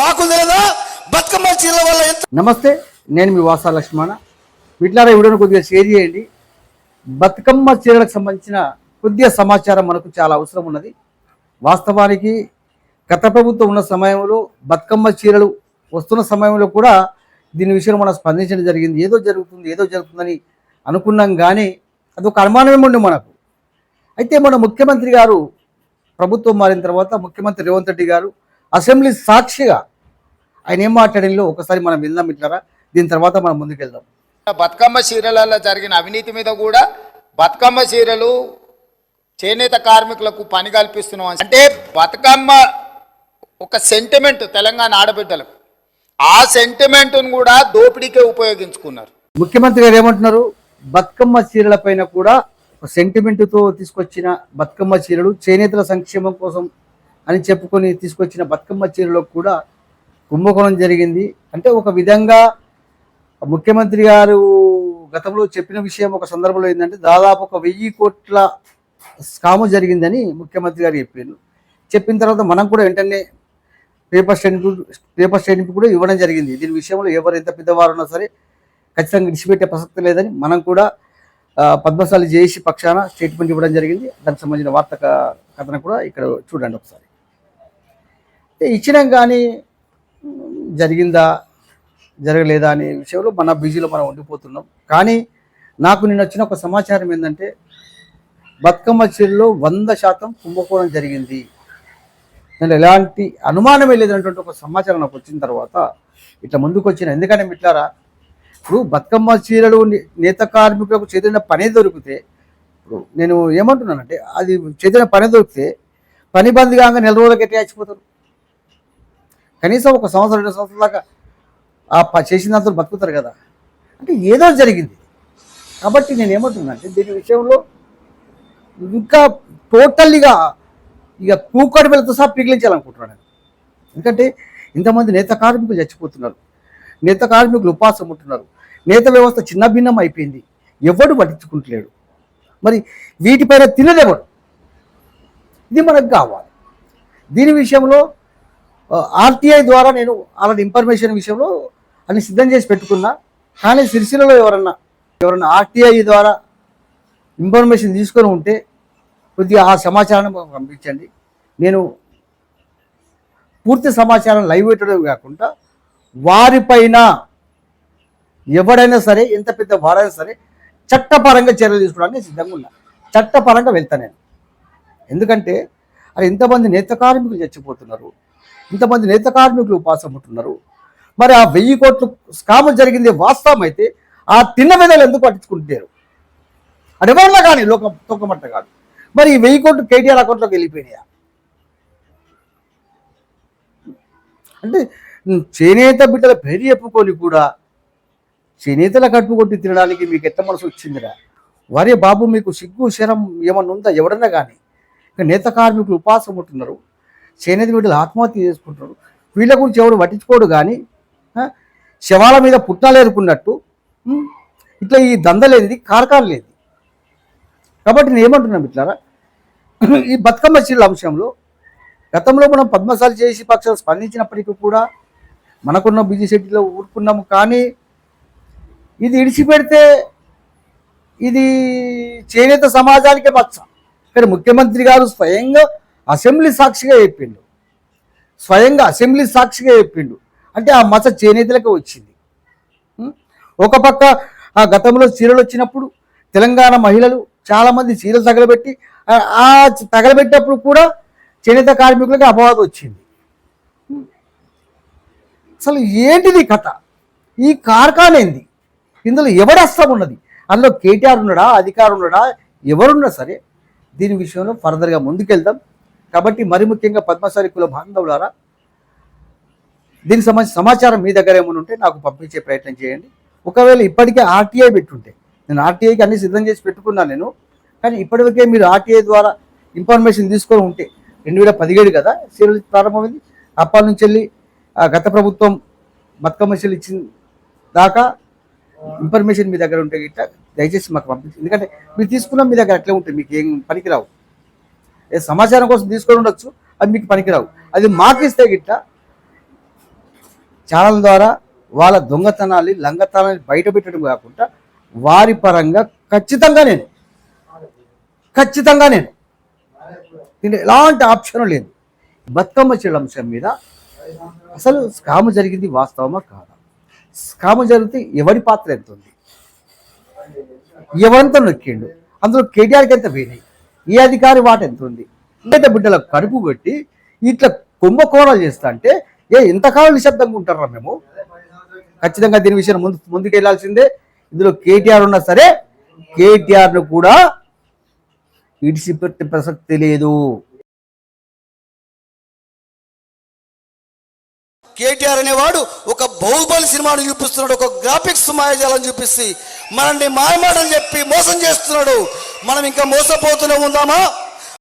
మాకు లేదా బతుకమ్మ చీరల వల్ల ఎంత నమస్తే నేను మీ వాసా లక్ష్మణ. వీటిలారా వీడియోని కొద్దిగా షేర్ చేయండి. బతుకమ్మ చీరలకు సంబంధించిన కొద్దిగా సమాచారం మనకు చాలా అవసరం ఉన్నది. వాస్తవానికి గత ప్రభుత్వం ఉన్న సమయంలో బతుకమ్మ చీరలు వస్తున్న సమయంలో కూడా దీని విషయంలో మనం స్పందించడం జరిగింది. ఏదో జరుగుతుంది ఏదో జరుగుతుందని అనుకున్నాం కానీ అదొక అనుమానమే ఉండి మనకు. అయితే మన ముఖ్యమంత్రి గారు ప్రభుత్వం మారిన తర్వాత ముఖ్యమంత్రి రేవంత్ రెడ్డి గారు అసెంబ్లీ సాక్షిగా ఆయన ఏం మాట్లాడినలో ఒకసారి మనం విందాం ఇట్లారా దీని తర్వాత మనం ముందుకెళ్దాం. బతుకమ్మ చీరలలో జరిగిన అవినీతి మీద కూడా బతుకమ్మ చీరలు చేనేత కార్మికులకు పని కల్పిస్తున్నాం. అంటే బతుకమ్మ ఒక సెంటిమెంట్ తెలంగాణ ఆడబిడ్డలకు. ఆ సెంటిమెంట్ను కూడా దోపిడీకే ఉపయోగించుకున్నారు. ముఖ్యమంత్రి గారు ఏమంటున్నారు? బతుకమ్మ చీరల పైన కూడా సెంటిమెంట్తో తీసుకొచ్చిన బతుకమ్మ చీరలు చేనేతల సంక్షేమం కోసం అని చెప్పుకొని తీసుకొచ్చిన బతుకమ్మ చీరలో కూడా కుంభకోణం జరిగింది. అంటే ఒక విధంగా ముఖ్యమంత్రి గారు గతంలో చెప్పిన విషయం ఒక సందర్భంలో ఏంటంటే దాదాపు ఒక వెయ్యి కోట్ల స్కాము జరిగిందని ముఖ్యమంత్రి గారు చెప్పారు. చెప్పిన తర్వాత మనం కూడా వెంటనే పేపర్ స్టేట్మెంట్ పేపర్ స్టేట్మెంట్ కూడా ఇవ్వడం జరిగింది. దీని విషయంలో ఎవరు ఎంత పెద్దవారు ఉన్నా సరే ఖచ్చితంగా విడిచిపెట్టే ప్రసక్తి లేదని మనం కూడా పద్మశాలి జేఏసీ పక్షాన స్టేట్మెంట్ ఇవ్వడం జరిగింది. దానికి సంబంధించిన వార్త కథన కథను కూడా ఇక్కడ చూడండి ఒకసారి. ఇచ్చినాం కానీ జరిగిందా జరగలేదా అనే విషయంలో మన బిజీలో మనం ఉండిపోతున్నాం. కానీ నాకు నిన్న వచ్చిన ఒక సమాచారం ఏంటంటే బతుకమ్మ చీరలో వంద శాతం కుంభకోణం జరిగింది. నేను ఎలాంటి అనుమానమే లేదన్నటువంటి ఒక సమాచారం నాకు వచ్చిన తర్వాత ఇట్లా ముందుకు వచ్చిన ఎందుకంటే మిట్లారా? ఇప్పుడు బతుకమ్మ చీరలు నేత కార్మికులకు చేతిన పని దొరికితే ఇప్పుడు నేను ఏమంటున్నానంటే అది చేతిన పని దొరికితే పని బంద్ కాగా నెల రోజులకి ఎట్లా చచ్చిపోతారు కనీసం ఒక సంవత్సరం రెండు సంవత్సరాల దాకా ఆ ప- చేసినంత బతుకుతారు కదా. అంటే ఏదో జరిగింది. కాబట్టి నేను ఏమంటున్నా అంటే దీని విషయంలో ఇంకా టోటల్గా ఇక కూకటి వెళ్ళతో సహా పిగిలించాలనుకుంటున్నాను ఎందుకంటే ఇంతమంది నేత కార్మికులు చచ్చిపోతున్నారు. నేత కార్మికులు ఉపాసం ఉంటున్నారు. నేత వ్యవస్థ చిన్న భిన్నం అయిపోయింది. ఎవడు పట్టించుకుంటలేడు. మరి వీటిపైన తినలేవడు ఇది మనకు కావాలి. దీని విషయంలో ఆర్టీఐ ద్వారా నేను అలాంటి ఇన్ఫర్మేషన్ విషయంలో అన్ని సిద్ధం చేసి పెట్టుకున్నా. కానీ సిరిసిల్లలో ఎవరన్నా ఎవరన్నా ఆర్టీఐ ద్వారా ఇన్ఫర్మేషన్ తీసుకొని ఉంటే కొద్దిగా ఆ సమాచారాన్ని పంపించండి. నేను పూర్తి సమాచారం లైవ్ పెట్టడం కాకుండా వారిపైన ఎవడైనా సరే ఎంత పెద్ద వారైనా సరే చట్టపరంగా చర్యలు తీసుకోవడానికి సిద్ధంగా ఉన్నా. చట్టపరంగా వెళ్తా నేను. ఎందుకంటే అది ఇంతమంది నేత కార్మికులు చచ్చిపోతున్నారు ఇంతమంది నేత కార్మికులు ఉపాసం ఉంటున్నారు మరి ఆ వెయ్యి కోట్లు స్కామ్ జరిగింది వాస్తవం అయితే ఆ తిన్న విధాలు ఎందుకు పట్టించుకుంటారు? అది ఎవరిలో కానీ లోక తొక్కమట్ట కాదు. మరి ఈ వెయ్యి కోట్లు కేటీఆర్ అకౌంట్లోకి వెళ్ళిపోయినాయా? అంటే చేనేత బిడ్డల పేరు చెప్పుకొని కూడా చేనేతల కట్టుకొట్టి కొట్టి తినడానికి మీకు ఎంత మనసు వచ్చిందిరా? వరే బాబు మీకు సిగ్గు శరం ఏమన్నా ఉందా? ఎవడన్నా కానీ. ఇక నేత కార్మికులు ఉపాసం ఉంటున్నారు చేనేత బిడ్డలు ఆత్మహత్య చేసుకుంటున్నారు వీళ్ళ గురించి ఎవరు పట్టించుకోడు కానీ శవాల మీద పుట్టాలు ఏరుకున్నట్టు ఇట్లా ఈ దందలేనిది కార్కాలు లేదు కాబట్టి నేను ఏమంటున్నాను ఇట్లారా ఈ బతుకమ్మ చీరల అంశంలో గతంలో మనం పద్మశాలి చేసి పక్షాలు స్పందించినప్పటికీ కూడా మనకున్న బిజీ షెడ్యూల్లో ఊరుకున్నాము కానీ ఇది ఇడిచిపెడితే ఇది చేనేత సమాజానికే మచ్చ కానీ ముఖ్యమంత్రి గారు స్వయంగా అసెంబ్లీ సాక్షిగా చెప్పిండు. స్వయంగా అసెంబ్లీ సాక్షిగా చెప్పిండు. అంటే ఆ మచ్చ చేనేతలకు వచ్చింది. ఒక పక్క ఆ గతంలో చీరలు వచ్చినప్పుడు తెలంగాణ మహిళలు చాలామంది చీరలు తగలబెట్టి ఆ- తగలబెట్టినప్పుడు కూడా చేనేత కార్మికులకి అపవాదం వచ్చింది. అసలు ఏంటిది కథ? ఈ కార్ఖానేంది ఇందులో ఎవడు అస్తం ఉన్నది? అందులో కేటీఆర్ ఉన్నాడా? అధికారం ఉన్నాడా? ఎవరున్నా సరే దీని విషయంలో ఫర్దర్గా ముందుకెళ్దాం. కాబట్టి మరి ముఖ్యంగా పద్మశాలి కుల బాంధవులారా దీనికి సంబంధించిన సమాచారం మీ దగ్గర ఏమైనా ఉంటే నాకు పంపించే ప్రయత్నం చేయండి. ఒకవేళ ఇప్పటికే ఆర్టీఐ పెట్టుంటే నేను ఆర్టీఐకి అన్ని సిద్ధం చేసి పెట్టుకున్నాను నేను కానీ ఇప్పటివరకే మీరు ఆర్టీఐ ద్వారా ఇన్ఫర్మేషన్ తీసుకొని ఉంటే రెండు వేల పదిహేడు కదా సీరియల్ ప్రారంభమైంది. అప్పటి నుంచి వెళ్ళి గత ప్రభుత్వం బతుకమ్మ చీరలు ఇచ్చిన దాకా ఇన్ఫర్మేషన్ మీ దగ్గర ఉంటే గిట్ట దయచేసి మాకు పంపించి ఎందుకంటే మీరు తీసుకున్న మీ దగ్గర అట్లే ఉంటుంది మీకు ఏం పనికిరావు. సమాచారం కోసం తీసుకొని ఉండొచ్చు అది మీకు పనికిరావు. అది మాకు ఇస్తే గిట్ట ఛానల్ ద్వారా వాళ్ళ దొంగతనాన్ని లంగతనాన్ని బయటపెట్టడం కాకుండా వారి పరంగా ఖచ్చితంగా నేను ఖచ్చితంగా నేను. దీని ఎలాంటి ఆప్షన్ లేదు. బతుకమ్మ చెడు అంశం మీద అసలు స్కామ్ జరిగింది వాస్తవమా కాదా? స్కామ్ జరిగితే ఎవరి పాత్ర ఎంత ఉంది ఎవరంతా నొక్కిండు? అందులో కేటీఆర్కి ఎంత పోయినాయి ఏ అధికారి వాట ఎంత ఉంది? ఇంకైతే బిడ్డలకు కడుపు కొట్టి ఇట్లా కుంభకోణాలు చేస్తా అంటే ఏ ఇంతకాలం నిశ్శబ్దంగా ఉంటారా మేము? ఖచ్చితంగా దీని విషయం ముందు ముందుకు వెళ్ళాల్సిందే ఇందులో కేటీఆర్ ఉన్నా సరే కేటీఆర్ను కూడా ఇడిచిపెట్టే ప్రసక్తి లేదు. కేటీఆర్ అనేవాడు ఒక బహుబలి సినిమాను చూపిస్తున్నాడు ఒక గ్రాఫిక్స్ మాయాజాలం చూపిస్తే మనల్ని మాయమాటలు చెప్పి మోసం చేస్తున్నాడు. మనం ఇంకా మోసపోతూనే ఉందామా?